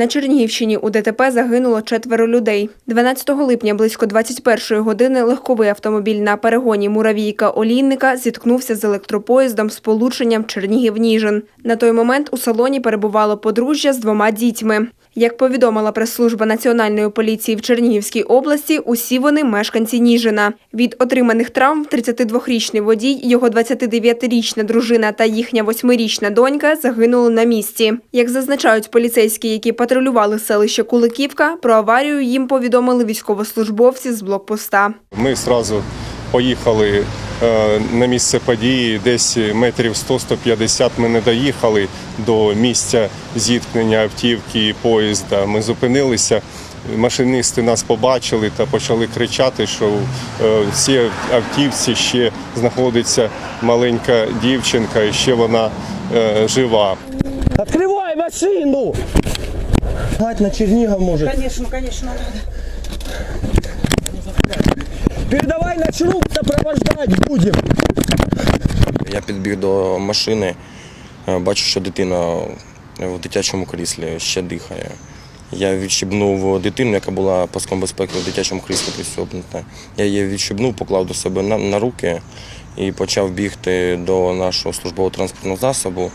На Чернігівщині у ДТП загинуло четверо людей. 12 липня близько 21 години легковий автомобіль на перегоні Муравійка-Олійника зіткнувся з електропоїздом з полученням Чернігів-Ніжин. На той момент у салоні перебувало подружжя з двома дітьми. Як повідомила прес-служба Національної поліції в Чернігівській області, усі вони мешканці Ніжина. Від отриманих травм 32-річний водій, його 29-річна дружина та їхня 8-річна донька загинули на місці. Як зазначають поліцейські, які патрулювали селище Куликівка, про аварію їм повідомили військовослужбовці з блокпоста. Ми одразу поїхали на місце події. Десь метрів 100-150 ми не доїхали до місця зіткнення автівки і поїзда. Ми зупинилися. Машиністи нас побачили та почали кричати, що е, в цій автівці ще знаходиться маленька дівчинка, і ще вона е, жива. Открывай машину! Гать на Чернигов может. Конечно, конечно, надо. Передавай на шруб, сопровождать будем. Я підбіг до машини, е, бачу, що дитина в дитячому кріслі ще дихає. Я відщебнув дитину, яка була паском безпеки в дитячому кріслі пристьобнута. Я її відщебнув, поклав до себе на, на руки і почав бігти до нашого службового транспортного засобу,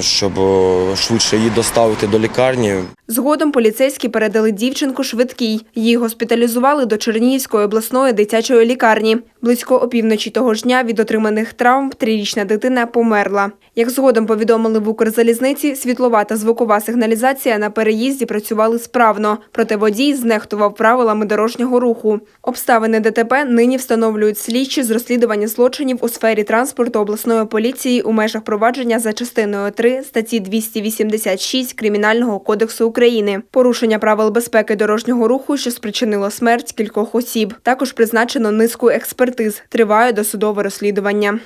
щоб е, швидше її доставити до лікарні. Згодом поліцейські передали дівчинку швидкій. Її госпіталізували до Чернігівської обласної дитячої лікарні. Близько опівночі того ж дня від отриманих травм трирічна дитина померла. Як згодом повідомили в Укрзалізниці, світлова та звукова сигналізація на переїзді працювали справно, проте водій знехтував правилами дорожнього руху. Обставини ДТП нині встановлюють слідчі з розслідування злочинів у сфері транспорту обласної поліції у межах провадження за частиною 3 статті 286 Кримінального кодексу України. Порушення правил безпеки дорожнього руху, що спричинило смерть кількох осіб. Також призначено низку експертиз. Триває досудове розслідування.